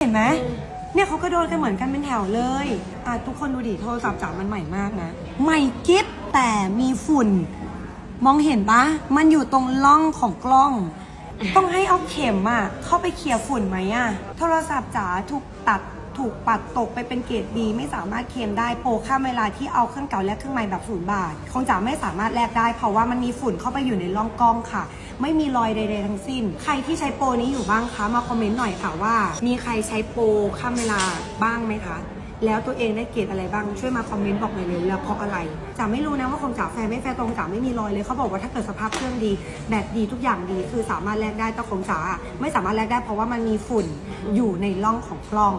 เห็นไหมเนี่ยเขาก็โดนกันเหมือนกันเป็นแถวเลยอะทุกคนดูดิโทรศัพท์จ๋ามันใหม่มากนะ ใหม่กิ๊บแต่มีฝุ่น มองเห็นปะมันอยู่ตรงล่องของกล้อง ต้องให้เอาเข็มอะเข้าไปเคลียร์ฝุ่นไหมอะโทรศัพท์จ๋าถูกตัด ถูกปัดตกไปเป็นเกรดดีไม่สามารถเคลมได้โปรข้ามเวลาที่เอาเครื่องเก่าและเครื่องใหม่แบบศูนย์บาทของจ๋าไม่สามารถแลกได้ เพราะว่ามันมีฝุ่นเข้าไปอยู่ในร่องกล้องค่ะ ไม่มีรอยใดๆทั้งสิ้น ใครที่ใช้โปรนี้อยู่บ้างคะมาคอมเมนต์หน่อยค่ะว่า มีใครใช้โปรข้ามเวลาบ้างไหมคะแล้วตัวเองได้เกรดอะไรบ้างช่วยมาคอมเมนต์บอกหน่อยเลยแล้วเพราะอะไรจ๋าไม่รู้นะว่าของจ๋าแฟร์ไม่แฟร์ตรงจ๋าไม่มีรอยเลยเขาบอกว่าถ้าเกิดสภาพเครื่องดี แบตดีทุกอย่างดีคือสามารถแลกได้แต่ของจ๋าไม่สามารถแลกได้เพราะว่ามันมีฝุ่นอยู่ในร่องของกล้อง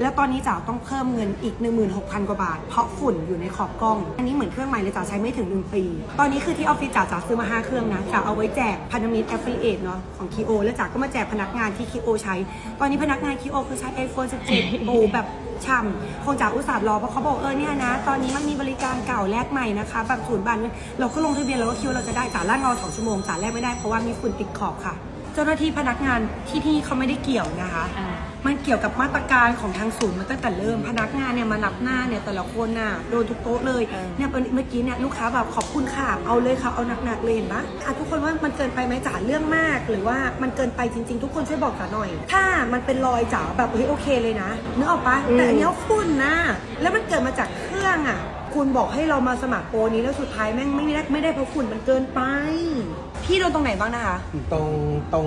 แล้วตอนนี้จ๋าต้องเพิ่มเงินอีก 16,000 กว่าบาท เพราะฝุ่นอยู่ในขอบกล้อง อันนี้เหมือนเครื่องใหม่เลยจ๋าใช้ไม่ถึง 1 ปี ตอนนี้คือที่ออฟฟิศจ๋าจ๋าซื้อมา 5 เครื่องนะจ๋าเอาไว้แจกพันธมิตร affiliate เนาะของคีโอแล้วจ๋าก็มาแจกพนักงานที่คีโอใช้ ตอนนี้พนักงานคีโอคือใช้ iPhone 17 Pro แบบช่ำคงจ๋าอุตส่าห์รอเพราะเขาบอกเออเนี่ยนะ ตอนนี้มันมีบริการเก่าแลกใหม่นะคะแบบศูนย์บันเราก็ลงทะเบียนเราก็คิวเราจะได้จ๋าล่างรอสองชั่วโมงจ๋าแลกไม่ได้เพราะว่ามีฝุ่นติดขอบค่ะ จ้าหน้าที่พนักงานที่ที่เขาไม่ได้เกี่ยวนะคะ อ่า มันเกี่ยวกับมาตรการของทางศูนย์มาตั้งแต่เริ่มพนักงานเนี่ยมานับหน้าเนี่ยแต่ละคนน่ะโดนทุกโต๊ะเลยเออ เนี่ยเมื่อกี้เนี่ยลูกค้าแบบขอบคุณค่ะเอาเลยค่ะเอาหนักๆเลยเห็นปะอะทุกคนว่ามันเกินไปไหมจ๋าเรื่องมาก หรือว่ามันเกินไปจริง ๆ ทุกคนช่วยบอกจ๋าหน่อย ถ้ามันเป็นรอยจ๋าแบบเฮ้ยโอเคเลยนะนึกออกปะแต่อันเนี้ยฝุ่นนะแล้วมันเกิดมาจากเครื่องอะ คุณบอกให้เรามาสมัครโปรนี้แล้วสุดท้ายแม่งไม่ได้ไม่ได้เพราะฝุ่นมันเกินไปพี่ โดนตรงไหนบ้างนะคะ ตรงตรง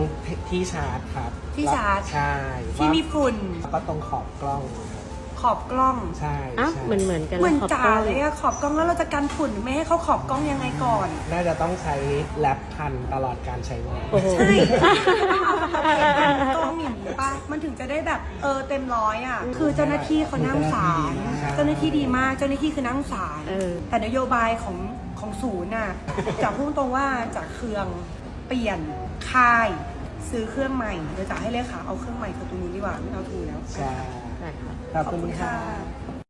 ที่ชาร์จครับที่ชาร์จ ใช่ที่มีฝุ่น แล้วก็ตรงขอบกล้องครับขอบกล้อง ใช่อ้าวใช่เหมือนเหมือนกันเหมือนขอบจ๋ากล้องเลยอะขอบกล้องแล้วเราจะกันฝุ่นไม่ให้เขาขอบกล้องยังไงก่อน น่าจะต้องใช้แลปพันตลอดการใช้งาน โอ้โห ใช่ ต้องเอาตะเกียบกันกล้องอย่างนี้ป่ะ มันถึงจะได้แบบเออเต็มร้อยอะคือเจ้าหน้าที่เขานั่งสารเจ้าหน้าที่ดีมากเจ้าหน้าที่คือนั่งสารเออแต่นโยบายของของศูนย์น่ะจากพูดตรงว่าจากเครื่องเปลี่ยนค่ายซื้อเครื่องใหม่เดี๋ยวจะให้เลขาเอาเครื่องใหม่คือตัวนี้ดีกว่าไม่เอาทูแล้วใช่ใช่ค่ะขอบคุณค่ะขอบคุณค่ะ